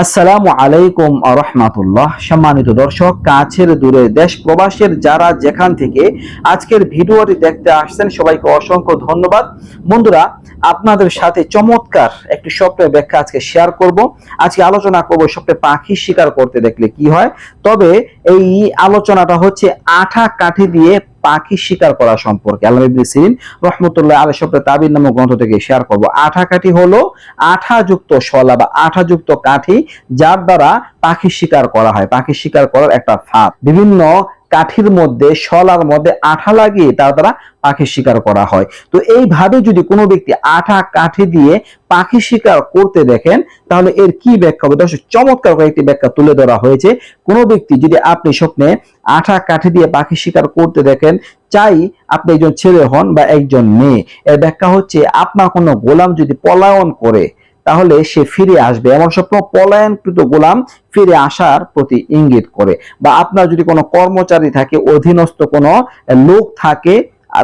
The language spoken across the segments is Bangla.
আসসালামু আলাইকুম রহমাতুল্লাহ। সম্মানিত দর্শক, কাছের দূরে দেশ প্রবাসের যারা যেখান থেকে আজকের ভিডিওটি দেখতে আসছেন, সবাইকে অসংখ্য ধন্যবাদ। বন্ধুরা, আপনাদের সাথে চমৎকার একটি স্বপ্নের ব্যাখ্যা আজকে শেয়ার করব। আজকে আলোচনা করব স্বপ্নে পাখি শিকার করতে দেখলে কি হয়। তবে এই আলোচনাটা হচ্ছে আঠা কাঠি দিয়ে পাখি শিকার করা সম্পর্কে। আল্লাহ ইবনে সিরিন রহমতুল্লাহ আলী স্বপ্নে তাবির নামক গ্রন্থ থেকে শেয়ার করব। আঠা কাঠি হলো আঠাযুক্ত শলা বা আঠাযুক্ত কাঠি, যার দ্বারা পাখি শিকার করা হয়। পাখি শিকার করার একটা ফাঁদ। বিভিন্ন কাঠির মধ্যে, শলার মধ্যে আঠা লাগিয়ে তার দ্বারা পাখি শিকার করা হয়। তো এইভাবে যদি কোনো ব্যক্তি আঠা, কাঠি দিয়ে পাখি শিকার করতে দেখেন, তাহলে এর কি ব্যাখ্যা হবে? দর্শক, চমৎকার কয়েকটি ব্যাখ্যা তুলে ধরা হয়েছে। কোনো ব্যক্তি যদি আপনি স্বপ্নে আঠা, কাঠি দিয়ে পাখি শিকার করতে দেখেন, চাই আপনি একজন ছেলে হন বা একজন মেয়ে। এর ব্যাখ্যা হচ্ছে, আপনার কোনো গোলাম যদি পলায়ন করে তাহলে সে ফিরে আসবে। এমন স্বপ্ন পলায়নকৃত গোলাম ফিরে আসার প্রতি ইঙ্গিত করে। বা আপনার যদি কোনো কর্মচারী থাকে, অধীনস্থ কোনো লোক থাকে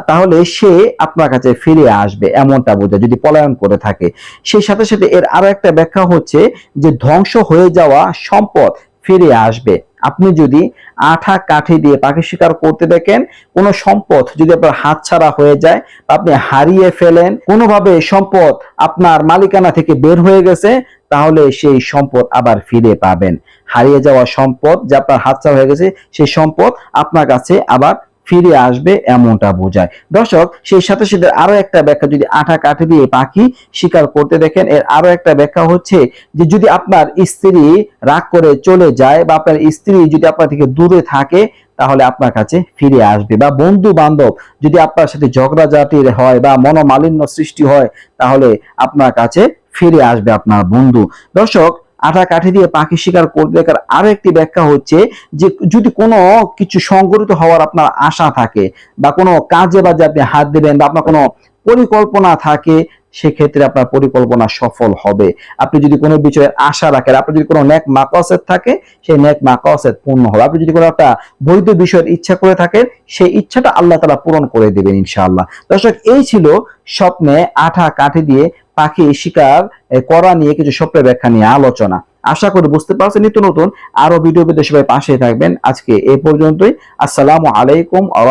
তাহলে সে আপনার কাছে ফিরে আসবে এমনটা বোঝায় যদি পলায়ন করে থাকে। সেই সাথে সাথে এর আরও একটা ব্যাখ্যা হচ্ছে যে ধ্বংস হয়ে যাওয়া সম্পদ ফিরে আসবে। আপনি যদি আঠা কাঠি দিয়ে পাখি শিকার করতে দেখেন, কোনো সম্পদ যদি আপনার হাতছাড়া হয়ে যায় আপনি হারিয়ে ফেলেন, কোনোভাবে সম্পদ আপনার মালিকানা থেকে বের হয়ে গেছে, তাহলে সেই সম্পদ আবার ফিরে পাবেন। হারিয়ে যাওয়া সম্পদ যা আপনার হাতছাড়া হয়ে গেছে, সেই সম্পদ আপনার কাছে আবার ফিরে আসবে এমনটা বোঝায়। দর্শক, সেই সাথে সাথে আরও একটা ব্যাখ্যা যদি আঠা কাঠি দিয়ে পাখি শিকার করতে দেখেন, এর আরও একটা ব্যাখ্যা হচ্ছে যে যদি আপনার স্ত্রী রাগ করে চলে যায় বা আপনার স্ত্রী যদি আপনার থেকে দূরে থাকে, তাহলে আপনার কাছে ফিরে আসবে। বা বন্ধু বান্ধব যদি আপনার সাথে ঝগড়াঝাটির হয় বা মনোমালিন্য সৃষ্টি হয়, তাহলে আপনার কাছে ফিরে আসবে আপনার বন্ধু। দর্শক আঠা কাঠি দিয়ে পাখি শিকার করে দেখার আরও একটি ব্যাখ্যা হচ্ছে যে যদি কোনো কিছু সংগঠিত হওয়ার আপনার আশা থাকে বা কোনো কাজে বাজে আপনি হাত দেবেন বা আপনার কোনো পরিকল্পনা থাকে সেক্ষেত্রে আপনার পরিকল্পনা সফল হবে। আপনি যদি কোনো বিষয়ে আশা রাখেন, আপনার যদি কোনো ন্যাক মাকাসেদ থাকে, সেই ন্যাক মাকাসেদ পূর্ণ হবে। আপনি যদি কোনো একটা বৈধ বিষয়ের ইচ্ছা করে থাকেন, সেই ইচ্ছাটা আল্লাহ তালা পূরণ করে দেবেন ইনশাআল্লাহ। দর্শক, এই ছিল স্বপ্নে আঠা কাঠি দিয়ে পাখি শিকার করা নিয়ে কিছু স্বপ্নের ব্যাখ্যা নিয়ে আলোচনা। আশা করি বুঝতে পারছেন, নিত্য নতুন আরও ভিডিও পেতে সবাই পাশে থাকবেন। আজকে এই পর্যন্তই। আসসালামু আলাইকুম আ